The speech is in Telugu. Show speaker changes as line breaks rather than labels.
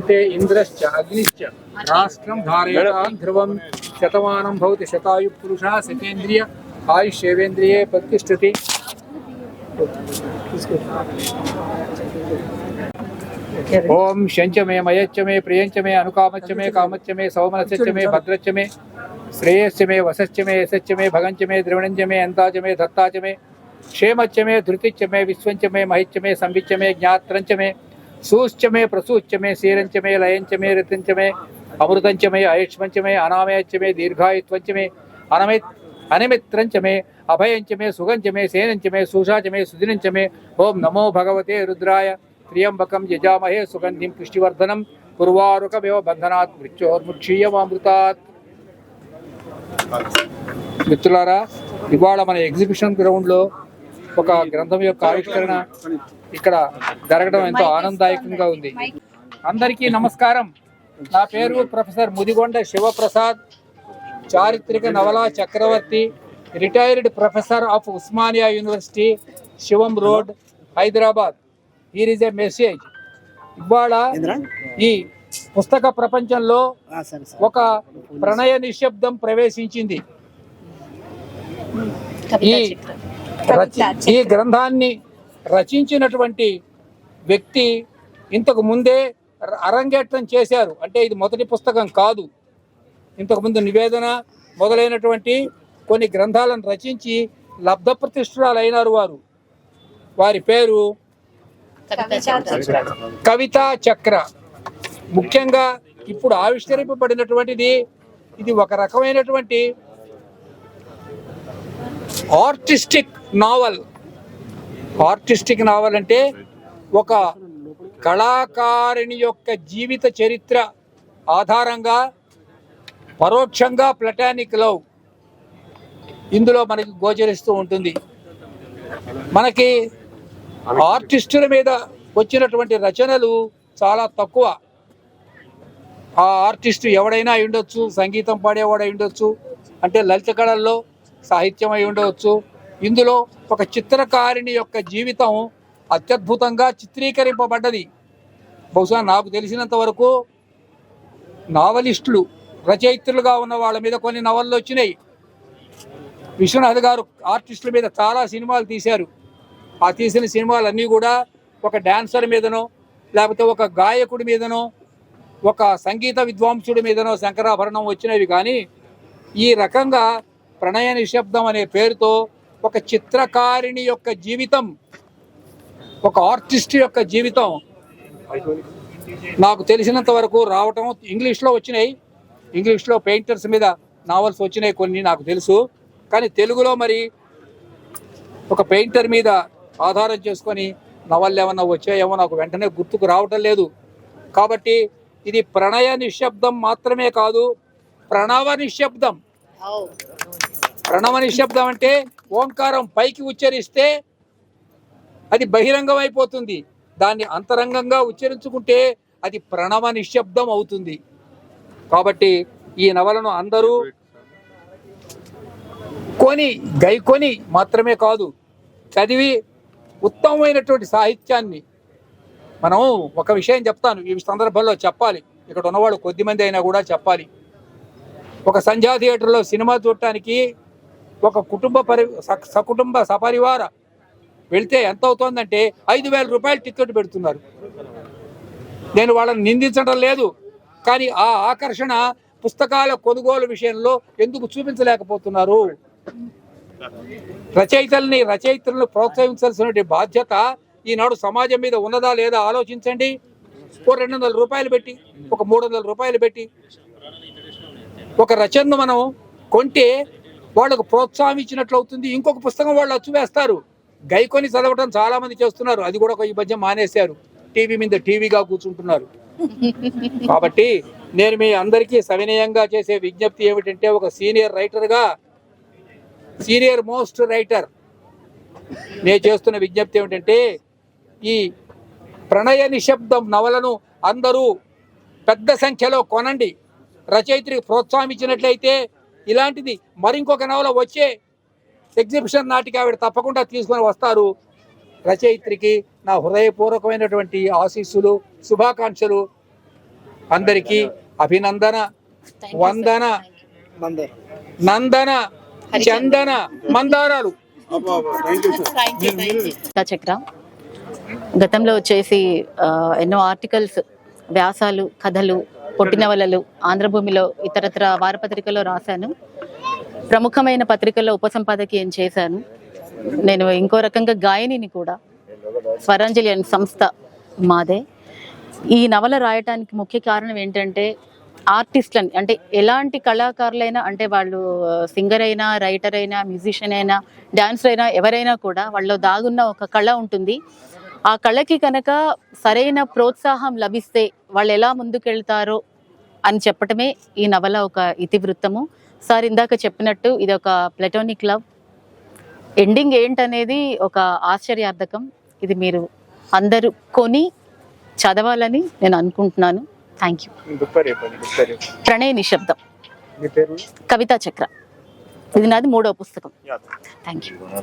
ध्रुवन्ते इन्द्रश्च अग्निश्च राष्ट्रं धारयतां ध्रुवं शतमानं भवति शतायुः पुरुषः सतेन्द्रिय आयुष्येवेन्द्रिये प्रतिष्ठति। ओम शंच मे मयच्च मे प्रियंच मे अनुकामच्च मे कामच्च मे सौमनस्यच्च मे अच्छा। भद्रच्च मे श्रेयश्च मे वसश्च मे यशच्च मे भगंच मे द्रविणंच मे अंताच मे धत्ताच मे क्षेमच्च मे धृतिच्च मे विश्वंच मे महिच्च मे संविच्च मे ज्ञात्रंच मे సూచ్యమే ప్రసూచ్యమే ప్రసూశ్చ లయంచమే రతించమే అమృతంచమే అయుష్మంచమే మే దీర్ఘాయుత్వంచమే మే అమృతంచ మే ఆయుష్మంచ మే అనామయచ్చ మే అనమి ఓం నమో భగవతే రుద్రాయ త్రియంబకం యజామహే సుగంధిం పుష్టివర్ధనం కుర్వారుకమేవ బంధనాత్ మృత్యోర్ముక్షీయమామృతాత్. మిత్రులారా ఇవాళ మన ఎగ్జిబిషన్ గ్రౌండ్లో ఒక గ్రంథం యొక్క ఆవిష్కరణ ఇక్కడ జరగడం ఎంతో ఆనందదాయకంగా ఉంది. అందరికీ నమస్కారం. నా పేరు ప్రొఫెసర్ ముదిగొండ శివప్రసాద్ చారిత్రక నవలా చక్రవర్తి retired professor of Osmania university Shivam road Hyderabad. Here is a message ఇవాళ ఈ పుస్తక ప్రపంచంలో ఒక ప్రణయ నిశ్శబ్దం ప్రవేశించింది. ఈ గ్రంథాన్ని రచించినటువంటి వ్యక్తి ఇంతకు ముందే అరంగేట్రం చేశారు. అంటే ఇది మొదటి పుస్తకం కాదు. ఇంతకు ముందు నివేదన మొదలైనటువంటి కొన్ని గ్రంథాలను రచించి లబ్ధ ప్రతిష్ఠురాలైనారు వారు. వారి పేరు కవితా చక్ర. ముఖ్యంగా ఇప్పుడు ఆవిష్కరింపబడినటువంటిది ఇది ఒక రకమైనటువంటి ఆర్టిస్టిక్ నావల్. ఆర్టిస్టిక్ నావల్ అంటే ఒక కళాకారిణి యొక్క జీవిత చరిత్ర ఆధారంగా పరోక్షంగా ప్లటానిక్ లవ్ ఇందులో మనకి గోచరిస్తూ ఉంటుంది. మనకి ఆర్టిస్టుల మీద వచ్చినటువంటి రచనలు చాలా తక్కువ. ఆ ఆర్టిస్టు ఎవడైనా అయి ఉండొచ్చు సంగీతం పాడేవాడు అయి ఉండొచ్చు అంటే లలిత కళల్లో సాహిత్యం అయి ఉండవచ్చు ఇందులో ఒక చిత్రకారిణి యొక్క జీవితం అత్యద్భుతంగా చిత్రీకరింపబడ్డది. బహుశా నాకు తెలిసినంత వరకు నావలిస్టులు రచయిత్రులుగా ఉన్న వాళ్ళ మీద కొన్ని నవళ్ళు వచ్చినాయి. విశ్వనాథ్ గారు ఆర్టిస్టుల మీద చాలా సినిమాలు తీశారు. ఆ తీసిన సినిమాలన్నీ కూడా ఒక డాన్సర్ మీదనో లేకపోతే ఒక గాయకుడి మీదనో ఒక సంగీత విద్వాంసుడి మీదనో శంకరాభరణం వచ్చినవి కానీ ఈ రకంగా ప్రణయ నిశ్శబ్దం అనే పేరుతో ఒక చిత్రకారిణి యొక్క జీవితం ఒక ఆర్టిస్ట్ యొక్క జీవితం నాకు తెలిసినంత వరకు రావటం ఇంగ్లీష్లో వచ్చినాయి. ఇంగ్లీష్లో పెయింటర్స్ మీద నావల్స్ వచ్చినాయి కొన్ని నాకు తెలుసు. కానీ తెలుగులో మరి ఒక పెయింటర్ మీద ఆధారం చేసుకొని నవళ్ళు ఏమన్నా వచ్చాయేమో నాకు వెంటనే గుర్తుకు రావటం లేదు. కాబట్టి ఇది ప్రణయ నిశ్శబ్దం మాత్రమే కాదు ప్రణవ నిశ్శబ్దం. ప్రణవ నిశ్శబ్దం అంటే ఓంకారం పైకి ఉచ్చరిస్తే అది బహిరంగం అయిపోతుంది దాన్ని అంతరంగంగా ఉచ్చరించుకుంటే అది ప్రణవ నిశ్శబ్దం అవుతుంది. కాబట్టి ఈ నవలను అందరూ కొని గైకొని మాత్రమే కాదు చదివి ఉత్తమమైనటువంటి సాహిత్యాన్ని మనం ఒక విషయం చెప్తాను. ఈ సందర్భంలో చెప్పాలి. ఇక్కడ ఉన్నవాళ్ళు కొద్దిమంది అయినా కూడా చెప్పాలి. ఒక సంధ్యా థియేటర్లో సినిమా చూడటానికి ఒక కుటుంబ పరి స- సకుటుంబ సపరివార వెళ్తే ఎంత అవుతుందంటే ఐదు వేల రూపాయలు టికెట్ పెడుతున్నారు. నేను వాళ్ళని నిందించడం లేదు కానీ ఆ ఆకర్షణ పుస్తకాల కొనుగోలు విషయంలో ఎందుకు చూపించలేకపోతున్నారు? రచయితల్ని రచయితలను ప్రోత్సహించాల్సిన బాధ్యత ఈనాడు సమాజం మీద ఉన్నదా లేదా ఆలోచించండి. ఓ రెండు వందల రూపాయలు పెట్టి ఒక మూడు వందల రూపాయలు పెట్టి ఒక రచనను మనం కొంటే వాళ్ళకు ప్రోత్సాహం ఇచ్చినట్లు అవుతుంది ఇంకొక పుస్తకం వాళ్ళు అచ్చువేస్తారు గైకొని చదవటం చాలా మంది చేస్తున్నారు. అది కూడా ఒక ఈ మధ్య మానేశారు. టీవీ మీద టీవీగా కూర్చుంటున్నారు. కాబట్టి నేను మీ అందరికీ సవినయంగా చేసే విజ్ఞప్తి ఏమిటంటే ఒక సీనియర్ రైటర్గా సీనియర్ మోస్ట్ రైటర్ నేను చేస్తున్న విజ్ఞప్తి ఏమిటంటే ఈ ప్రణయ నిశ్శబ్దం నవలను అందరూ పెద్ద సంఖ్యలో కొనండి. రచయిత్రికి ప్రోత్సాహం ఇచ్చినట్లయితే ఇలాంటిది మరింకొక నవల వచ్చే ఎగ్జిబిషన్ నాటికి ఆవిడ తప్పకుండా తీసుకొని వస్తారు. రచయిత్రికి నా హృదయపూర్వకమైనటువంటి ఆశీస్సులు శుభాకాంక్షలు. అందరికీ అభినందన వందన నందన చందన మందారాలు.
చక్ర గతంలో వచ్చేసి ఎన్నో ఆర్టికల్స్ వ్యాసాలు కథలు పొట్టినవలలు ఆంధ్రభూమిలో ఇతరత్ర వారపత్రికలో రాశాను. ప్రముఖమైన పత్రికల్లో ఉపసంపాదకి ఏం చేశాను. నేను ఇంకో రకంగా గాయనిని కూడా. స్వరాంజలి అనే సంస్థ మాదే. ఈ నవల రాయటానికి ముఖ్య కారణం ఏంటంటే ఆర్టిస్ట్లని అంటే ఎలాంటి కళాకారులైనా అంటే వాళ్ళు సింగర్ అయినా రైటర్ అయినా మ్యూజిషియన్ అయినా డాన్సర్ అయినా ఎవరైనా కూడా వాళ్ళు దాగున్న ఒక కళ ఉంటుంది. ఆ కళకి కనుక సరైన ప్రోత్సాహం లభిస్తే వాళ్ళు ఎలా ముందుకెళ్తారో అని చెప్పటమే ఈ నవల ఒక ఇతివృత్తము. సార్ ఇందాక చెప్పినట్టు ఇది ఒక ప్లెటోనిక్ లవ్ ఎండింగ్ ఏంటనేది ఒక ఆశ్చర్యార్థకం. ఇది మీరు అందరూ కొని చదవాలని నేను అనుకుంటున్నాను. థ్యాంక్ యూ ప్రణయ నిశ్శబ్దం. కవితా చక్ర. ఇది నాది మూడో పుస్తకం. Thank you